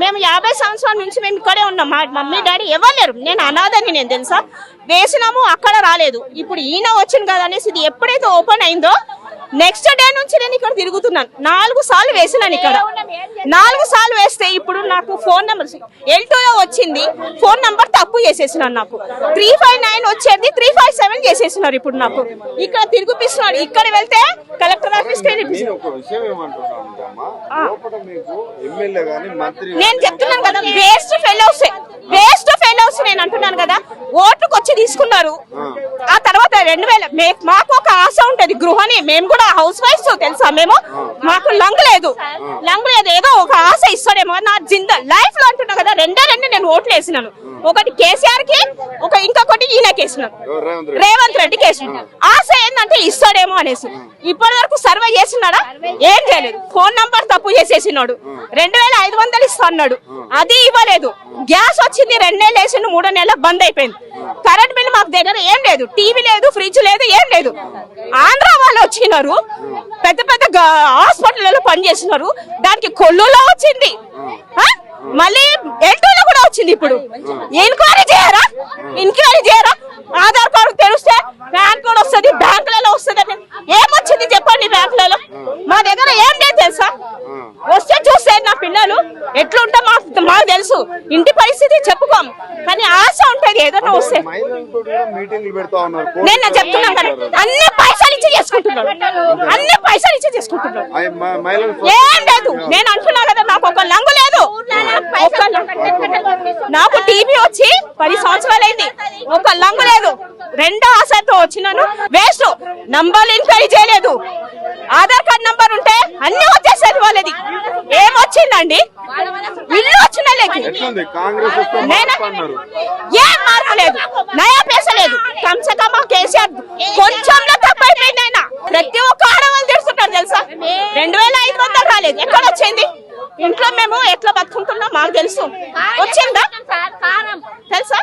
మేము యాభై సంవత్సరాల నుంచి మేము ఇక్కడే ఉన్నాం. మా మమ్మీ డాడీ ఇవ్వలేరు లేరు. నేను అనాథని నేను తెలుసా? వేసినాము అక్కడ రాలేదు. ఇప్పుడు ఈయన వచ్చింది కదా అనేసి ఇది ఎప్పుడైతే ఓపెన్ అయిందో నెక్స్ట్ డే నుంచి నేను ఇక్కడ తిరుగుతున్నాను. నాలుగు సార్లు వేసినాను ఇక్కడ. నాలుగు సార్లు వేస్తే ఇప్పుడు నాకు ఫోన్ నెంబర్ ఎల్ వచ్చింది ఫోన్ నెంబర్ తప్పు చేసేసినాను నాకు. త్రీ ఫైవ్ నైన్ వచ్చేది త్రీ ఫైవ్ సెవెన్ చేసేసినారు ఇప్పుడు నాకు. ఇక్కడ తిరిగిపిస్తున్నాడు ఇక్కడ వెళ్తే కలెక్టర్ నేను మంత్రి నేను చెప్తున్నాను కదా వేస్ట్ ఫెలోస్ వేస్ట్ ఫెలోస్ నేను అంటున్నాను కదా ఓట్లకు వచ్చి తీసుకున్నారు ఆ తర్వాత రెండు వేల మాకు ఒక ఆశ ఉంటది గృహని. మేము కూడా హౌస్ వైఫ్స్ తెలుసా? మేము మాకు లంగ్ లేదు. లంగ్ లేదు. ఏదో ఒక ఆశ ఇస్తాడేమో. నా జింద లైఫ్లో అంటున్నా కదా రెండే రెండు నేను ఓట్లు వేసినాను. ఒకటి కేసీఆర్కి ఒక ఇంకొకటి ఈయనకి వేసినాను. రేవంత్ రెడ్డి. రేవంత్ రెడ్డికి వేసినాను. ఆశ ఏంటంటే ఇస్తాడేమో అనేసి. ఇప్పటి వరకు సర్వే చేసినాడా? ఏం చేయలేదు. ఫోన్ నంబర్ తప్పు చేసేసినాడు. రెండు వేల ఐదు వందలు ఇస్తా అన్నాడు. అది ఇవ్వలేదు. గ్యాస్ వచ్చింది రెండు నెలలు వేసిండు మూడో నెలలు బంద్ అయిపోయింది. కరెంట్ బిల్ మాకు దగ్గర ఏం లేదు. టీవీ లేదు. ఫ్రిడ్జ్ లేదు ఏం లేదు. ఆంధ్ర వాళ్ళు వచ్చినారు పెద్ద పెద్ద హాస్పిటల్లో పనిచేసినారు దానికి కొల్లులో వచ్చింది. ఆ? మళ్ళీ ఎల్టోలో కూడా వచ్చింది ఇప్పుడు. ఎంక్వైరీ చేయరా? ఎంక్వైరీ చేయరా? ఆధార్ కార్డు తెలిస్తే బ్యాంక్ కూడా వస్తుంది బ్యాంకులలో వస్తుంది ఏమొచ్చింది చెప్పండి బ్యాంకులలో? మా దగ్గర ఏం లేదు తెలుసా? వస్తే చూస్తే పిల్లలు ఎట్లుంటా మాకు మాకు తెలుసు. ఇంటి పరిస్థితి చెప్పుకోము. కానీ ఆశ ఉంటది ఏదైనా వస్తే. నేను చెప్తున్నాను కదా అన్ని పైసలు ఇచ్చి చేసుకుంటున్నాడు అన్ని పైసలు ఇచ్చి మహిళలు ఏం లేదు. నేను అంటున్నా కదా నాకు ఒక లంగు లేదు. నాకు టీవీ వచ్చి పది సంవత్సరాలైంది ఒక లంగు లేదు. రెండో ఆశతో వచ్చినాను. వేస్ట్. నంబర్లు ఎంక్వైరీ చేయలేదు. ఆధార్ కార్డ్ నంబర్ ఉంటే అన్ని వచ్చేసేది వాళ్ళది. వచ్చిందండి ఇల్లు వచ్చిన ఏం లేదు. నయా పేస లేదు కంసే కమ్మ కేసీఆర్ కొంచెంలో తప్పైపోయింది ఆయన. ప్రతి ఒక్క ఆడవాళ్ళు తెలుసుకుంటారు తెలుసా? రెండు వేల ఐదు వందలు రాలేదు. ఎక్కడ వచ్చింది? ఇంట్లో మేము ఎట్లా బతుకుంటున్నాం? మాకు తెలుసు. వచ్చిందా? తెలుసా?